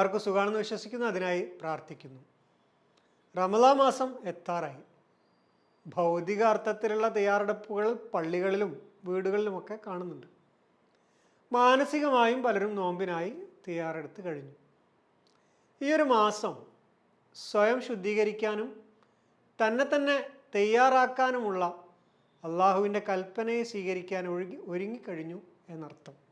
എല്ലാവർക്കും സുഖമാണെന്ന് വിശ്വസിക്കുന്നു അതിനായി പ്രാർത്ഥിക്കുന്നു. റമലാ മാസം എത്താറായി. ഭൗതിക അർത്ഥത്തിലുള്ള തയ്യാറെടുപ്പുകൾ പള്ളികളിലും വീടുകളിലുമൊക്കെ കാണുന്നുണ്ട്. മാനസികമായും പലരും നോമ്പിനായി തയ്യാറെടുത്ത് കഴിഞ്ഞു. ഈ ഒരു മാസം സ്വയം ശുദ്ധീകരിക്കാനും തന്നെ തന്നെ തയ്യാറാക്കാനുമുള്ള അള്ളാഹുവിന്റെ കൽപ്പനയെ സ്വീകരിക്കാൻ ഒഴുകി ഒരുങ്ങിക്കഴിഞ്ഞു എന്നർത്ഥം.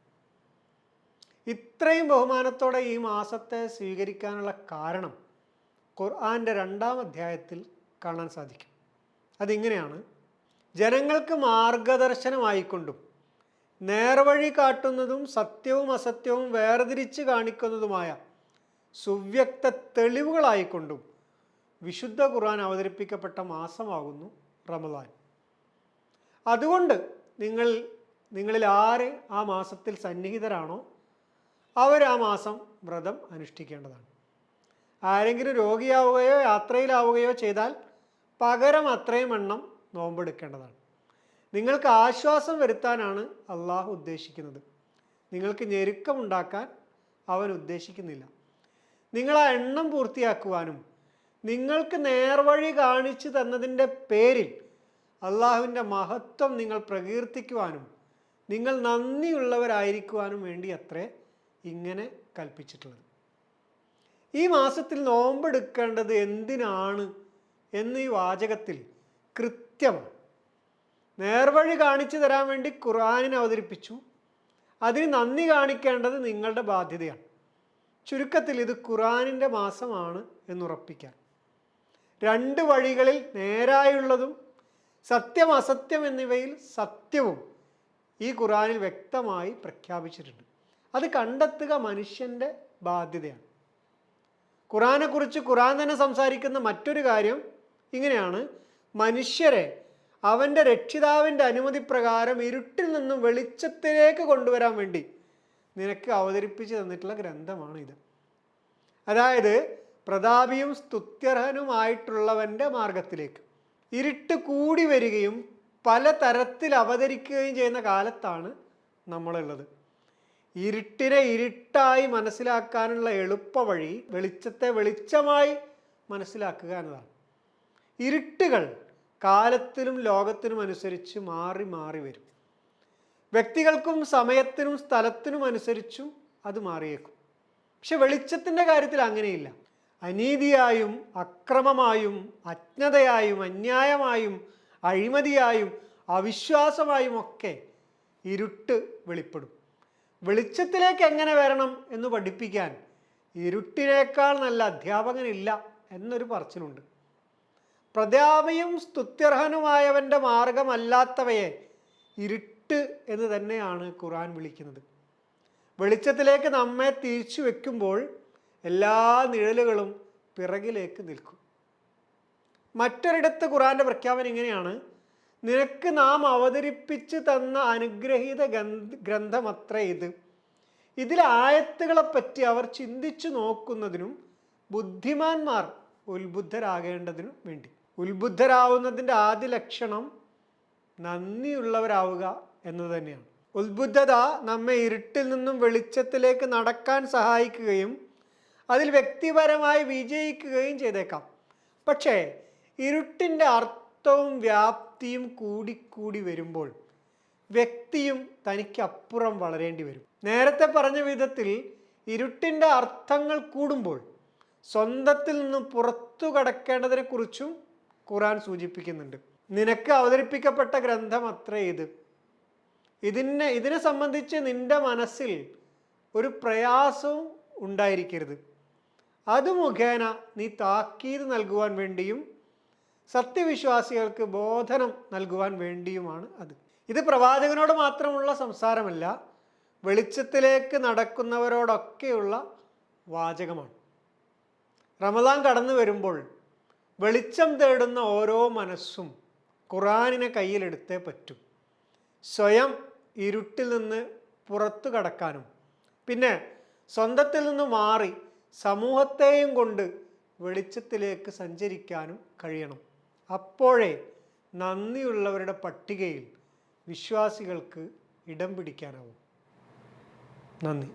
ഇത്രയും ബഹുമാനത്തോടെ ഈ മാസത്തെ സ്വീകരിക്കാനുള്ള കാരണം ഖുർആാന്റെ രണ്ടാം അധ്യായത്തിൽ കാണാൻ സാധിക്കും. അതിങ്ങനെയാണ് ജനങ്ങൾക്ക് മാർഗദർശനമായിക്കൊണ്ടും നേർവഴി കാട്ടുന്നതും സത്യവും അസത്യവും വേർതിരിച്ച് കാണിക്കുന്നതുമായ സുവ്യക്ത തെളിവുകളായിക്കൊണ്ടും വിശുദ്ധ ഖുർആൻ അവതരിപ്പിക്കപ്പെട്ട മാസമാകുന്നു റമദാൻ. അതുകൊണ്ട് നിങ്ങൾ നിങ്ങളിൽ ആര് ആ മാസത്തിൽ സന്നിഹിതരാണോ? അവർ ആ മാസം വ്രതം അനുഷ്ഠിക്കേണ്ടതാണ്. ആരെങ്കിലും രോഗിയാവുകയോ യാത്രയിലാവുകയോ ചെയ്താൽ പകരം അത്രയും എണ്ണം നോമ്പെടുക്കേണ്ടതാണ്. നിങ്ങൾക്ക് ആശ്വാസം വരുത്താനാണ് അള്ളാഹു ഉദ്ദേശിക്കുന്നത്. നിങ്ങൾക്ക് ഞെരുക്കമുണ്ടാക്കാൻ അവൻ ഉദ്ദേശിക്കുന്നില്ല. നിങ്ങൾ ആ എണ്ണം പൂർത്തിയാക്കുവാനും നിങ്ങൾക്ക് നേർവഴി കാണിച്ചു തന്നതിന്റെ പേരിൽ അള്ളാഹുവിന്റെ മഹത്വം നിങ്ങൾ പ്രകീർത്തിക്കുവാനും നിങ്ങൾ നന്ദിയുള്ളവരായിരിക്കുവാനും വേണ്ടി അത്രേ ഇങ്ങനെ കൽപ്പിച്ചിട്ടുള്ളത്. ഈ മാസത്തിൽ നോമ്പെടുക്കേണ്ടത് എന്തിനാണ് എന്ന് ഈ വാചകത്തിൽ കൃത്യമാണ്. നേർവഴി കാണിച്ചു തരാൻ വേണ്ടി ഖുർആാനിനെ അവതരിപ്പിച്ചു. അതിന് നന്ദി കാണിക്കേണ്ടത് നിങ്ങളുടെ ബാധ്യതയാണ്. ചുരുക്കത്തിൽ ഇത് ഖുറാനിന്റെ മാസമാണ് എന്നുറപ്പിക്കാൻ രണ്ട് വഴികളിൽ നേരായുള്ളതും സത്യം അസത്യം എന്നിവയിൽ സത്യവും ഈ ഖുറാനിൽ വ്യക്തമായി പ്രഖ്യാപിച്ചിട്ടുണ്ട്. അത് കണ്ടെത്തുക മനുഷ്യന്റെ ബാധ്യതയാണ്. ഖുറാനെക്കുറിച്ച് ഖുറാൻ തന്നെ സംസാരിക്കുന്ന മറ്റൊരു കാര്യം ഇങ്ങനെയാണ്. മനുഷ്യരെ അവന്റെ രക്ഷിതാവിന്റെ അനുമതി പ്രകാരം ഇരുട്ടിൽ നിന്നും വെളിച്ചത്തിലേക്ക് കൊണ്ടുവരാൻ വേണ്ടി നിനക്ക് അവതരിപ്പിച്ച് തന്നിട്ടുള്ള ഗ്രന്ഥമാണ് ഇത്. അതായത് പ്രതാപിയും സ്തുത്യർഹനുമായിട്ടുള്ളവന്റെ മാർഗത്തിലേക്ക് ഇരുട്ട് കൂടി വരികയും പല തരത്തിൽ അവതരിക്കുകയും ചെയ്യുന്ന കാലത്താണ് നമ്മളുള്ളത്. ഇരുട്ടിനെ ഇരുട്ടായി മനസ്സിലാക്കാനുള്ള എളുപ്പ വഴി വെളിച്ചത്തെ വെളിച്ചമായി മനസ്സിലാക്കുക എന്നതാണ്. ഇരുട്ടുകൾ കാലത്തിനും ലോകത്തിനും അനുസരിച്ച് മാറി മാറി വരും. വ്യക്തികൾക്കും സമയത്തിനും സ്ഥലത്തിനും അനുസരിച്ചും അത് മാറിയേക്കും. പക്ഷെ വെളിച്ചത്തിന്റെ കാര്യത്തിൽ അങ്ങനെയില്ല. അനീതിയായും അക്രമമായും അജ്ഞതയായും അന്യായമായും അഴിമതിയായും അവിശ്വാസമായും ഒക്കെ ഇരുട്ട് വെളിപ്പെടും. വെളിച്ചത്തിലേക്ക് എങ്ങനെ വരണം എന്ന് പഠിപ്പിക്കാൻ ഇരുട്ടിനേക്കാൾ നല്ല അധ്യാപകനില്ല എന്നൊരു പറച്ചിലുണ്ട്. പ്രതാപിയും സ്തുത്യർഹനുമായവന്റെ മാർഗമല്ലാത്തവയെ ഇരുട്ട് എന്ന് തന്നെയാണ് ഖുറാൻ വിളിക്കുന്നത്. വെളിച്ചത്തിലേക്ക് നമ്മെ തിരിച്ചു വെക്കുമ്പോൾ എല്ലാ നിഴലുകളും പിറകിലേക്ക് നിൽക്കും. മറ്റൊരിടത്ത് ഖുറാന്റെ പ്രഖ്യാപനം ഇങ്ങനെയാണ്. നിനക്ക് നാം അവതരിപ്പിച്ച് തന്ന അനുഗ്രഹീത ഗ്രന്ഥമത്ര ഇത്. ഇതിലെ ആയത്തുകളെപ്പറ്റി അവർ ചിന്തിച്ചു നോക്കുന്നതിനും ബുദ്ധിമാന്മാർ ഉത്ബുദ്ധരാകേണ്ടതിനും വേണ്ടി. ഉത്ബുദ്ധരാവുന്നതിന്റെ ആദ്യ ലക്ഷണം നന്ദിയുള്ളവരാവുക എന്നത് തന്നെയാണ്. ഉത്ബുദ്ധത നമ്മെ ഇരുട്ടിൽ നിന്നും വെളിച്ചത്തിലേക്ക് നടക്കാൻ സഹായിക്കുകയും അതിൽ വ്യക്തിപരമായി വിജയിക്കുകയും ചെയ്തേക്കാം. പക്ഷേ ഇരുട്ടിന്റെ അർത്ഥവും വ്യാപ്തിയും കൂടിക്കൂടി വരുമ്പോൾ വ്യക്തിയും തനിക്കപ്പുറം വളരേണ്ടി വരും. നേരത്തെ പറഞ്ഞ വിധത്തിൽ ഇരുട്ടിന്റെ അർത്ഥങ്ങൾ കൂടുമ്പോൾ സ്വന്തത്തിൽ നിന്ന് പുറത്തു കടക്കേണ്ടതിനെ കുറിച്ചും ഖുറാൻ സൂചിപ്പിക്കുന്നുണ്ട്. നിനക്ക് അവതരിപ്പിക്കപ്പെട്ട ഗ്രന്ഥം അത്ര ഇത്. ഇതിനെ ഇതിനെ സംബന്ധിച്ച് നിന്റെ മനസ്സിൽ ഒരു പ്രയാസവും ഉണ്ടായിരിക്കരുത്. അത് മുഖേന നീ താക്കീത് നൽകുവാൻ വേണ്ടിയും സത്യവിശ്വാസികൾക്ക് ബോധനം നൽകുവാൻ വേണ്ടിയുമാണ് അത്. ഇത് പ്രവാചകനോട് മാത്രമുള്ള സംസാരമല്ല വെളിച്ചത്തിലേക്ക് നടക്കുന്നവരോടൊക്കെയുള്ള വാചകമാണ്. റമദാൻ കടന്നു വരുമ്പോൾ വെളിച്ചം തേടുന്ന ഓരോ മനസ്സും ഖുറാനിനെ കയ്യിലെടുത്തേ പറ്റും. സ്വയം ഇരുട്ടിൽ നിന്ന് പുറത്തു കടക്കാനും പിന്നെ സ്വന്തത്തിൽ നിന്ന് മാറി സമൂഹത്തെയും കൊണ്ട് വെളിച്ചത്തിലേക്ക് സഞ്ചരിക്കാനും കഴിയണം. അപ്പോഴേ നന്ദിയുള്ളവരുടെ പട്ടികയിൽ വിശ്വാസികൾക്ക് ഇടം പിടിക്കാനാവും. നന്ദി.